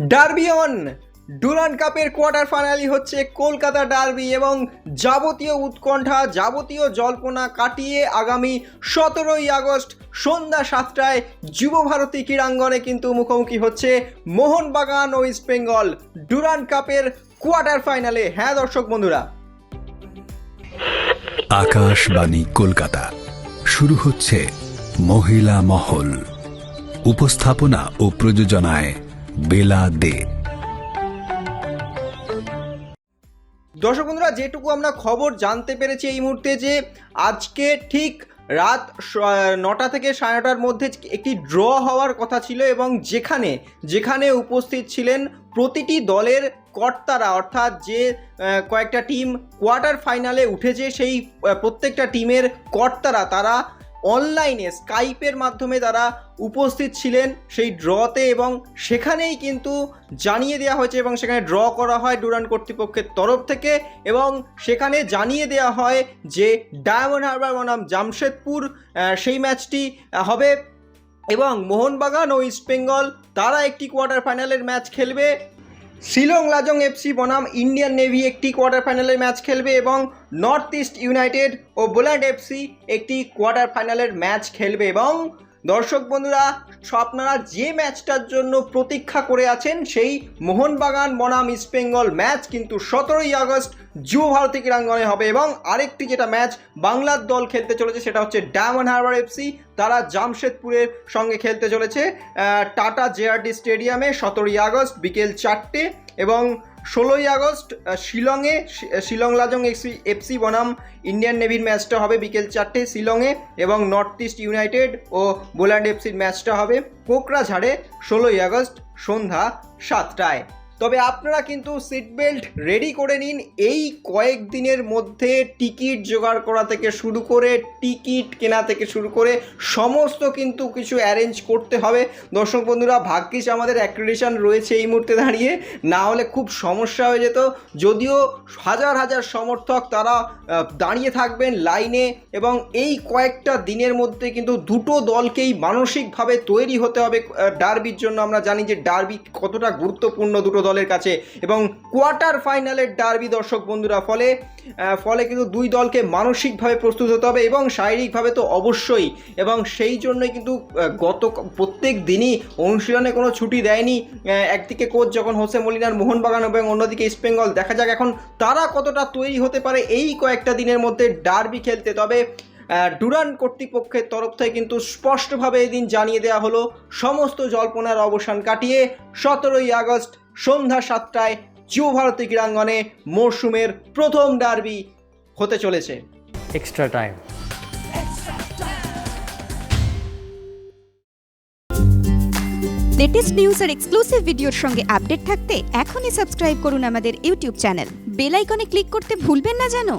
Derby on Durand কাপের quarter ফাইনালই হচ্ছে কলকাতা ডার্বি এবং যাবতীয় উৎকণ্ঠা, যাবতীয় জল্পনা কাটিয়ে আগামী সতেরোই আগস্ট সন্ধ্যা সাতটায় যুব ভারতী ক্রীড়াঙ্গনে কিন্তু মুখোমুখি হচ্ছে মোহনবাগান ও ইস্ট বেঙ্গল ডুরান কাপের কোয়ার্টার ফাইনালে হ্যাঁ দর্শক বন্ধুরা। আকাশবাণী কলকাতা। শুরু হচ্ছে মহিলা মহল। উপস্থাপনা ও প্রযোজনায় বেলা দে দর্শক বন্ধুরা, যেটুকু আমরা খবর জানতে পেরেছি এই মুহূর্তে যে আজকে ঠিক রাত নটা থেকে সাড়ে নটার মধ্যে একটি ড্র হওয়ার কথা ছিল এবং যেখানে যেখানে উপস্থিত ছিলেন প্রতিটি দলের কর্তারা, অর্থাৎ যে কয়েকটা টিম কোয়ার্টার ফাইনালে উঠেছে, সেই প্রত্যেকটা টিমের কর্তারা, তারা অনলাইনে স্কাইপের মাধ্যমে তারা উপস্থিত ছিলেন সেই ড্রতে এবং সেখানেই কিন্তু জানিয়ে দেওয়া হয়েছে এবং সেখানে ড্র করা হয় ডুরান কর্তৃপক্ষের তরফ থেকে এবং সেখানে জানিয়ে দেওয়া হয় যে ডায়মন্ড হারবার বনাম জামশেদপুর সেই ম্যাচটি হবে এবং মোহনবাগান ও ইস্টবেঙ্গল তারা একটি কোয়ার্টার ফাইনালের ম্যাচ খেলবে। শিলং লাজং এফসি বনাম ইন্ডিয়ান নেভি একটি কোয়ার্টার ফাইনালের ম্যাচ খেলবে এবং নর্থ ইস্ট ইউনাইটেড ও বোল্যান্ড এফসি একটি কোয়ার্টার ফাইনালের ম্যাচ খেলবে এবং দর্শক বন্ধুরা আপনারা যে ম্যাচটার জন্য প্রতীক্ষা করে আছেন সেই মোহনবাগান বনাম ইস্টবেঙ্গল ম্যাচ কিন্তু সতেরোই আগস্ট যুব ভারতী ক্রীড়াঙ্গনে হবে এবং আরেকটি যেটা ম্যাচ বাংলার দল খেলতে চলেছে সেটা হচ্ছে ডায়মন্ড হারবার এফসি তারা জামশেদপুরের সঙ্গে খেলতে চলেছে টাটা জেআরডি স্টেডিয়ামে সতেরোই আগস্ট বিকেল চারটে এবং ষোলোই আগস্ট শিলংয়ে শিলং লাজং এফসি এফসি বনাম ইন্ডিয়ান নেভির ম্যাচটা হবে বিকেল চারটে শিলংয়ে এবং নর্থ ইস্ট ইউনাইটেড ও বোল্যান্ড এফসির ম্যাচটা হবে কোকরাঝাড়ে, ষোলোই আগস্ট সন্ধ্যা সাতটায়। তবে আপনারা কিন্তু সিট বেল্ট রেডি করে নিন এই কয়েক দিনের মধ্যে টিকিট জোগাড় করা থেকে শুরু করে টিকিট কেনা থেকে শুরু করে সমস্ত কিন্তু কিছু অ্যারেঞ্জ করতে হবে। দর্শক বন্ধুরা, ভাগ্যিস আমাদের অ্যাক্রেডিশন রয়েছে এই মুহূর্তে দাঁড়িয়ে। না হলে খুব সমস্যা হয়ে যেত। যদিও হাজার হাজার সমর্থক তারা দাঁড়িয়ে থাকবেন লাইনে এবং এই কয়েকটা দিনের মধ্যে কিন্তু দুটো দলকেই মানসিকভাবে তৈরি হতে হবে ডার্বির জন্য। আমরা জানি যে ডার্বি কতটা গুরুত্বপূর্ণ দুটো দলের কাছে এবং কোয়ার্টার ফাইনালের ডার্বি দর্শক বন্ধুরা, ফলে ফলে কিন্তু দুই দলকে মানসিকভাবে প্রস্তুত হতে হবে এবং শারীরিকভাবে তো অবশ্যই এবং সেই জন্যই কিন্তু গত প্রত্যেক দিনই অনুশীলনে কোনো ছুটি দেয়নি একদিকে কোচ যখন হোসে মলিনার মোহনবাগান এবং অন্যদিকে ইস্টবেঙ্গল দেখা যাক এখন তারা কতটা তৈরি হতে পারে এই কয়েকটা দিনের মধ্যে ডার্বি খেলতে। তবে ডুরান কর্তৃপক্ষের তরফ থেকে কিন্তু স্পষ্টভাবে এদিন জানিয়ে দেওয়া হলো, সমস্ত জল্পনার অবসান কাটিয়ে সতেরোই আগস্ট সন্ধ্যা সাতটায় যুব ভারতী ক্রীড়াঙ্গনে মরশুমের প্রথম ডার্বি হতে চলেছে। এক্সট্রা টাইম লেটেস্ট নিউজ আর এক্সক্লুসিভ ভিডিওর সঙ্গে আপডেট থাকতে এখনই সাবস্ক্রাইব করুন আমাদের ইউটিউব চ্যানেল বেল আইকনে ক্লিক করতে ভুলবেন না জানো?